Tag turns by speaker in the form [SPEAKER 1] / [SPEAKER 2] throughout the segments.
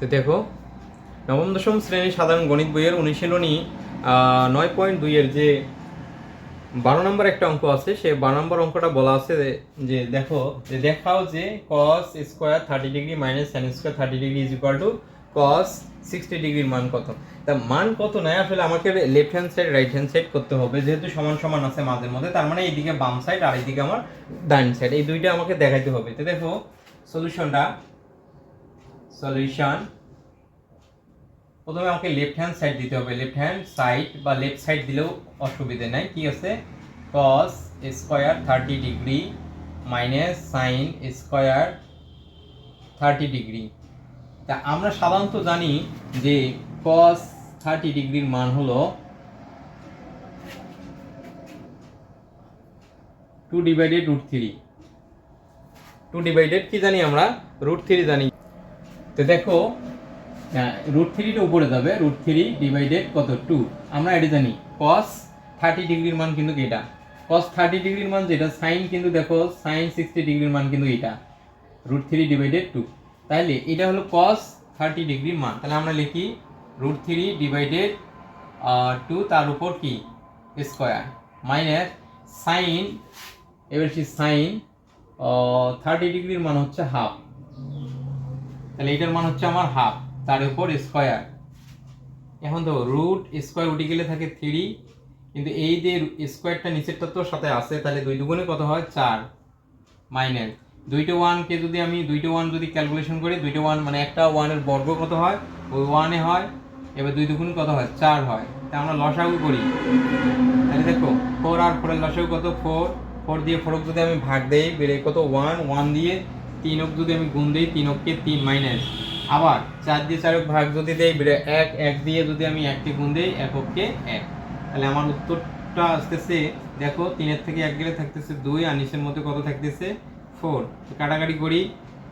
[SPEAKER 1] তো দেখো, নবম, দশম শ্রেণির সাধারণ গণিত বইয়ের অনুশীলনী নয় পয়েন্ট দুইয়ের যে বারো নম্বর একটা অঙ্ক আছে, সে বারো নম্বর অঙ্কটা বলা আছে যে- দেখো, যে দেখাও যে cos square thirty degree minus sine square thirty degree is equal to cos sixty ডিগ্রির মান কত? তা মান কত নয়, আসলে আমাকে left hand side right hand side করতে হবে, যেহেতু সমান সমান আছে মাঝের মধ্যে, তার মানে এইদিকে বাম সাইড আর এইদিকে আমার ডান সাইড এই দুইটা আমাকে দেখাইতে হবে। তো দেখো সলিউশনটা সলিউশন প্রথমে আমাকে লেফট হ্যান্ড সাইড দিতে হবে। লেফট হ্যান্ড সাইড বা লেফট সাইড দিলেও অসুবিধে নাই। কি আছে? Cos square thirty degree minus sine square thirty degree তা আমরা সাধারণত জানি যে কস থার্টি ডিগ্রির মান হলো two divided root three two divided কি জানি আমরা? রুট থ্রি জানি। তো দেখো রুট থ্রিটা উপরে যাবে রুট থ্রি ডিভাইডেড কত? টু আমরা এটা জানি কস থার্টি ডিগ্রির মান কিন্তু এটা। কস থার্টি ডিগ্রির মান যেটা সাইন কিন্তু দেখো সাইন সিক্সটি ডিগ্রির মান কিন্তু এটা। রুট থ্রি ডিভাইডেড টু তাহলে এটা হলো কস থার্টি ডিগ্রির মান। তাহলে আমরা লিখি রুট থ্রি ডিভাইডেড টু তার উপর কি? স্কোয়ার মাইনাস সাইন এবার সাইন থার্টি ডিগ্রির মান হচ্ছে হাফ তাহলে এটার মান হচ্ছে আমার হাফ তার উপর স্কোয়ার এখন তো রুট স্কোয়ার উঠে গেলে থাকে থ্রি কিন্তু এই যে স্কোয়ারটা নিচেরটা তো সাথে আছে, তাহলে দুই দুগুণে কত হয়? চার মাইনাস দুইটা ওয়ানকে যদি আমি দুইটা ওয়ান যদি ক্যালকুলেশন করি দুইটা ওয়ান মানে একটা ওয়ানের বর্গ কত হয়? ওই ওয়ানে হয়, এবার দুই দুগুণ কত হয়? চার হয়। তা আমরা লসাগু করি। তাহলে দেখো ফোর আর ফোরের লসাগু কত? ফোর ফোর দিয়ে ফোরক যদি আমি ভাগ দেই, বেড়ে কত? ওয়ান ওয়ান দিয়ে তিনক যদি আমি গুণ দিই, তিন তিনককে তিন মাইনাস আবার চার দিয়ে চারক ভাগ যদি দেই এক এক দিয়ে যদি আমি এককে গুণ দিই এককে এক। তাহলে আমার উত্তরটা আসতেছে, দেখো, তিনের থেকে এক গেলে থাকতেছে দুই, আর নিচের মধ্যে কত থাকতেছে? ফোর কাটাকাটি করি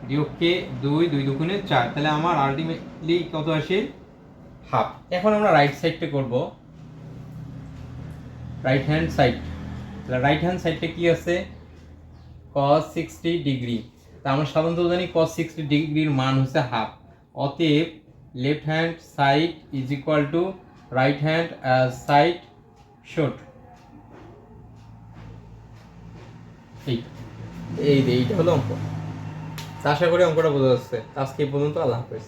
[SPEAKER 1] বিয়োগকে দুই দুই দুগুণে চার। তাহলে আমার আলটিমেটলি কত আসে? হাফ এখন আমরা রাইট সাইডটা করব। রাইট হ্যান্ড সাইড তাহলে রাইট হ্যান্ড সাইডটা কি আছে? cos সিক্সটি ডিগ্রি তা আমরা সাধারণত জানি cos সিক্সটি ডিগ্রির মান হচ্ছে হাফ অতএব left hand side is equal to right hand side শোট এই এই এইটা হলো অঙ্ক। আশা করি অঙ্কটা বোঝা যাচ্ছে। আজকে এই পর্যন্ত আল্লাহ হাফেজ।